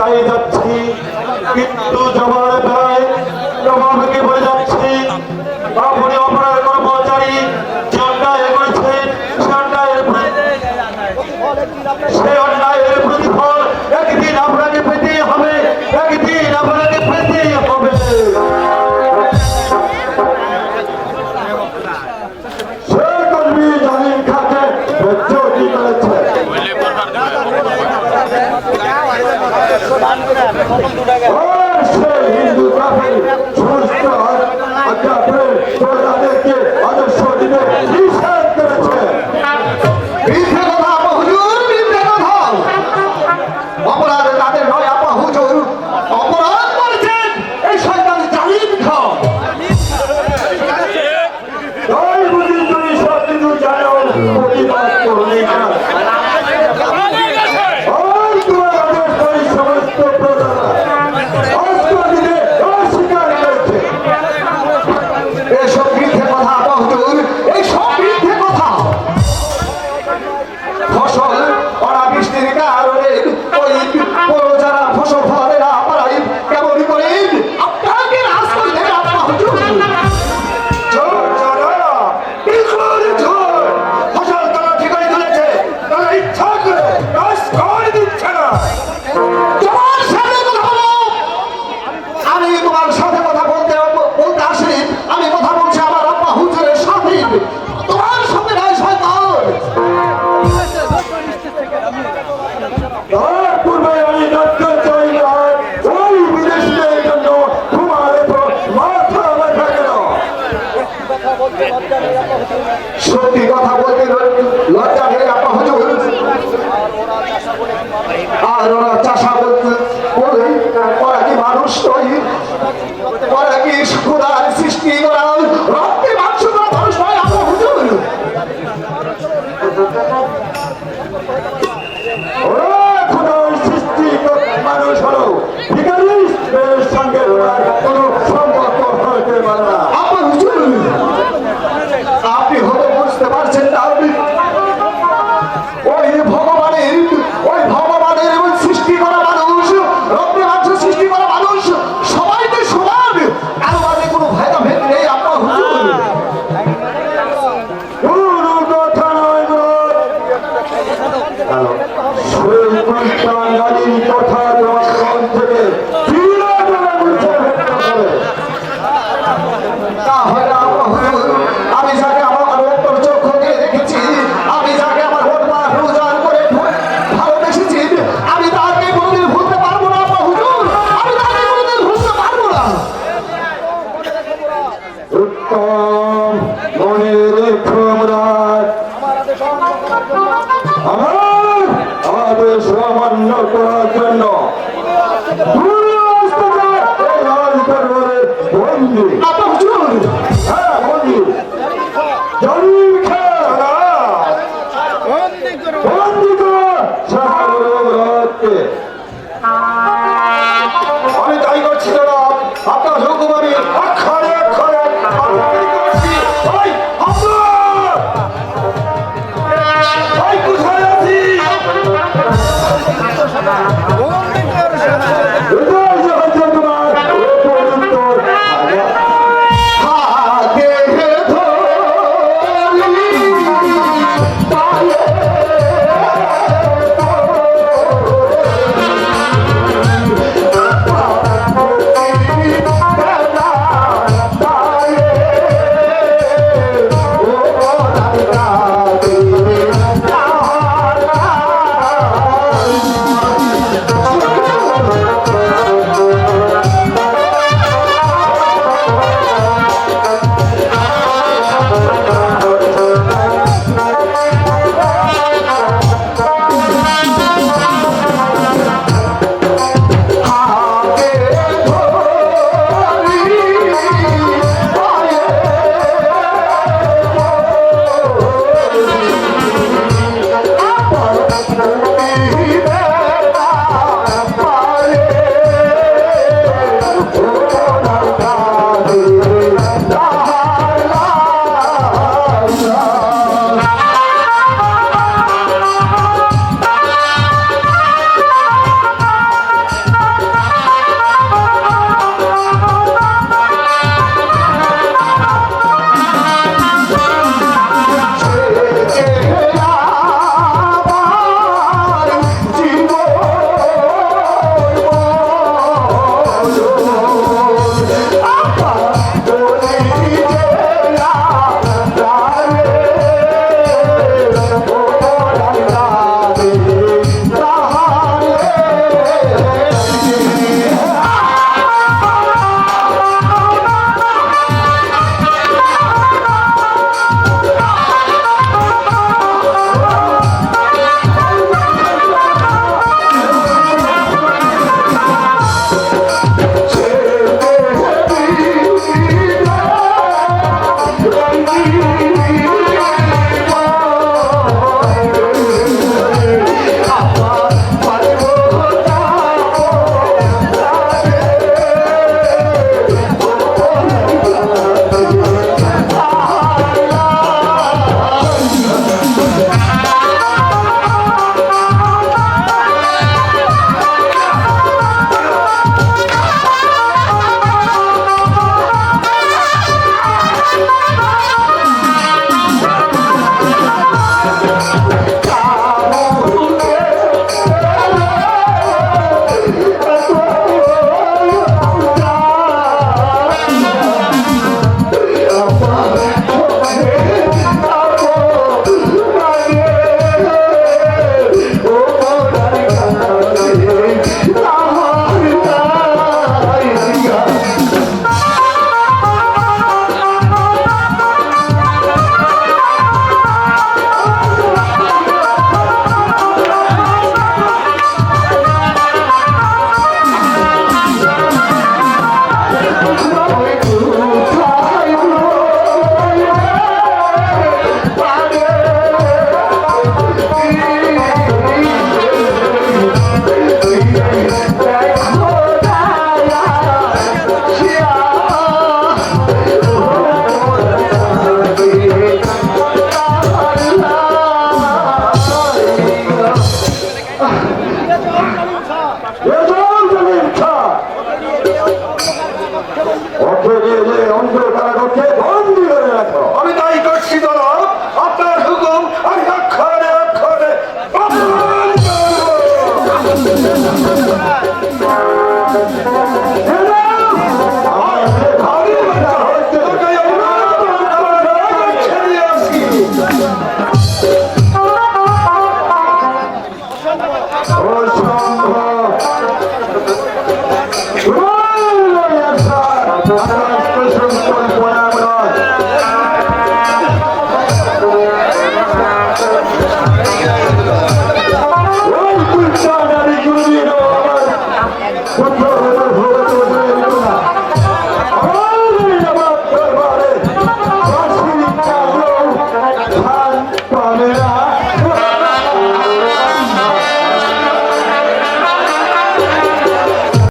তাই যাচ্ছি। কিন্তু জবাব দেয় জবাবকে হিন্দু কাফের সমস্ত আধ্যাত্মে তাদেরকে আদর্শ দিবে নিষেধ করেছে অপরাধ তাদের নয় আপা হুজুর অপরাধ করেছেন এই সরকার জালিম খাও প্রতিবাদ করলে না ফসল নষ্ট আমার আদেশ অমান্য করার জন্য।